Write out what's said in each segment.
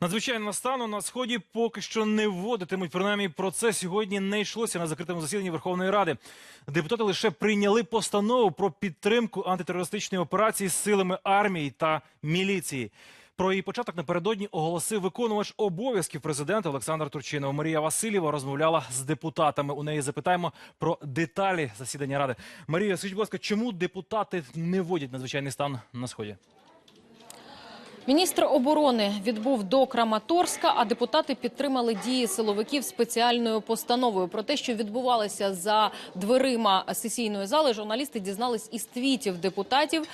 Надзвичайного стану на сході поки що не вводитимуть. Принаймні про це сьогодні не йшлося на закритому засіданні Верховної Ради. Депутати лише прийняли постанову про підтримку антитерористичної операції з силами армії та міліції. Про її початок напередодні оголосив виконувач обов'язків президента Олександр Турчинов. Марія Васильєва розмовляла з депутатами. У неї запитаємо про деталі засідання ради. Марія, скажіть, будь ласка, чому депутати не вводять надзвичайний стан на сході? Міністр оборони відбув до Краматорська, а депутати підтримали дії силовиків спеціальною постановою. Про те, що відбувалося за дверима сесійної зали, журналісти дізнались із твітів депутатів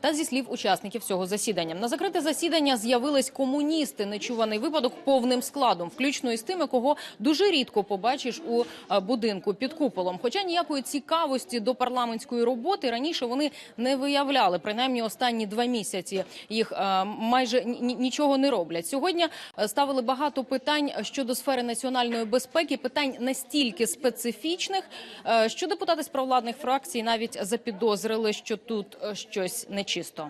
та зі слів учасників цього засідання. На закрите засідання з'явились комуністи. Нечуваний випадок повним складом, включно із тими, кого дуже рідко побачиш у будинку під куполом. Хоча ніякої цікавості до парламентської роботи раніше вони не виявляли. Принаймні останні два місяці їх майже ні- ні- нічого не роблять. Сьогодні е, ставили багато питань щодо сфери національної безпеки, питань настільки специфічних, е, що депутати з провладних фракцій навіть запідозрили, що тут е, щось нечисто.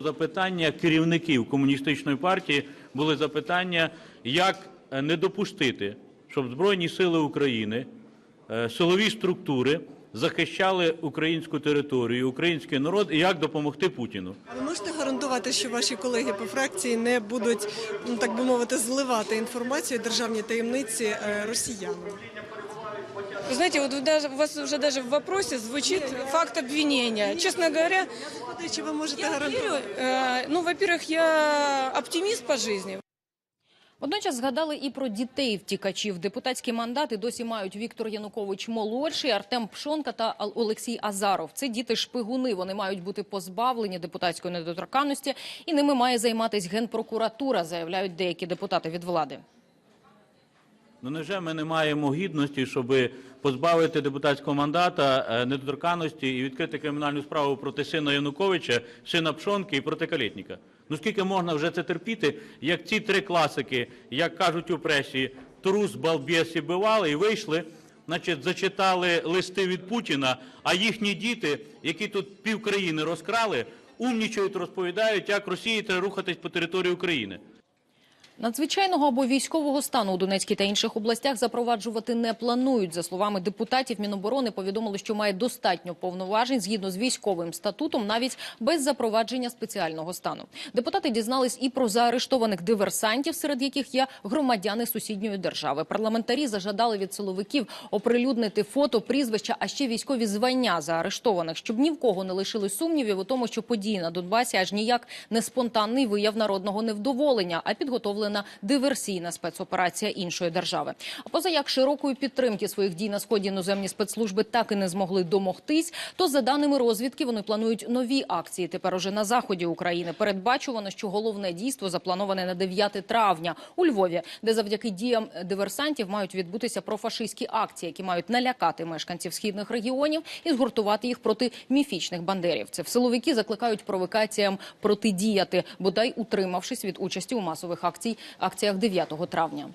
Запитання керівників комуністичної партії були запитання, як не допустити, щоб Збройні сили України, силові структури захищали українську територію, український народ, і як допомогти Путіну. А ви можете гарантувати, що ваші колеги по фракції не будуть, ну так би мовити, зливати інформацію державні таємниці е, росіянам? Вы знаете, вот вы даже, у вас уже даже в вопросе звучит факт обвинения. Честно говоря, Чи ви можете я верю, гарантувати? э, ну, во-первых, я оптимист по жизни. Водночас згадали і про дітей втікачів. Депутатські мандати досі мають Віктор Янукович молодший, Артем Пшонка та Олексій Азаров. Це діти шпигуни. Вони мають бути позбавлені депутатської недоторканності, і ними має займатися генпрокуратура, заявляють деякі депутати від влади. Ну невже ми не маємо гідності, щоб позбавити депутатського мандата е, недоторканності і відкрити кримінальну справу проти сина Януковича, сина Пшонки і проти Калітніка? Ну скільки можна вже це терпіти, як ці три класики, як кажуть у пресі, трус, балбєс і бивали, і вийшли, значить, зачитали листи від Путіна, а їхні діти, які тут півкраїни розкрали, умнічують, розповідають, як Росії треба рухатись по території України. Надзвичайного або військового стану у Донецькій та інших областях запроваджувати не планують. За словами депутатів, Міноборони повідомили, що має достатньо повноважень згідно з військовим статутом, навіть без запровадження спеціального стану. Депутати дізнались і про заарештованих диверсантів, серед яких є громадяни сусідньої держави. Парламентарі зажадали від силовиків оприлюднити фото, прізвища, а ще військові звання заарештованих, щоб ні в кого не лишили сумнівів у тому, що події на Донбасі аж ніяк не спонтанний вияв народного невдоволення, а підготовлена диверсійна спецоперація іншої держави. Поза як широкої підтримки своїх дій на сході іноземні спецслужби так і не змогли домогтись, то за даними розвідки вони планують нові акції тепер уже на заході України. Передбачувано, що головне дійство заплановане на 9 травня у Львові, де завдяки діям диверсантів мають відбутися профашистські акції, які мають налякати мешканців східних регіонів і згуртувати їх проти міфічних бандерів. Це силовики закликають провокаціям протидіяти, бодай утримавшись від участі у масових акціях 9 травня.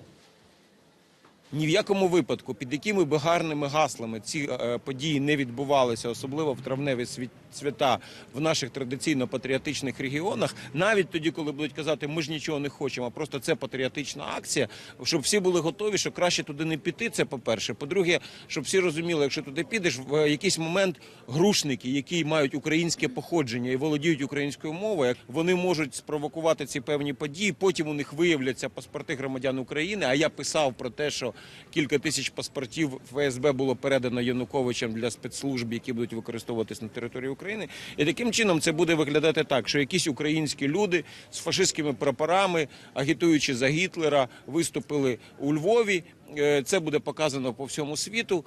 Ні в якому випадку, під якими би гарними гаслами ці е, події не відбувалися, особливо в травневі свята в наших традиційно патріотичних регіонах, навіть тоді, коли будуть казати, ми ж нічого не хочемо, просто це патріотична акція, щоб всі були готові, що краще туди не піти. Це по-перше. По-друге, щоб всі розуміли, якщо туди підеш, в е, якийсь момент грушники, які мають українське походження і володіють українською мовою, вони можуть спровокувати ці певні події. Потім у них виявляться паспорти громадян України. А я писав про те, що кілька тисяч паспортів ФСБ було передано Януковичем для спецслужб, які будуть використовуватись на території України. І таким чином це буде виглядати так, що якісь українські люди з фашистськими прапорами, агітуючи за Гітлера, виступили у Львові. Е, Це буде показано по всьому світу.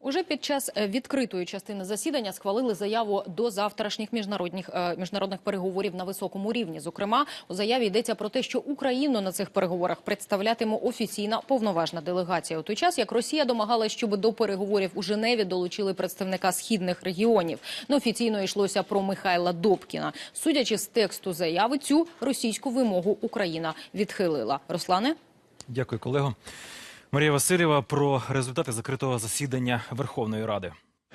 Уже під час е, відкритої частини засідання схвалили заяву до завтрашніх міжнародних е, міжнародних переговорів на високому рівні. Зокрема, у заяві йдеться про те, що Україну на цих переговорах представлятиме офіційна повноважна делегація. У той час як Росія домагалась, щоб до переговорів у Женеві долучили представника східних регіонів. Неофіційно йшлося про Михайла Добкіна. Судячи з тексту заяви, цю російську вимогу Україна відхилила. Руслане. Дякую, колего. Марія Васильєва про результати закритого засідання Верховної Ради.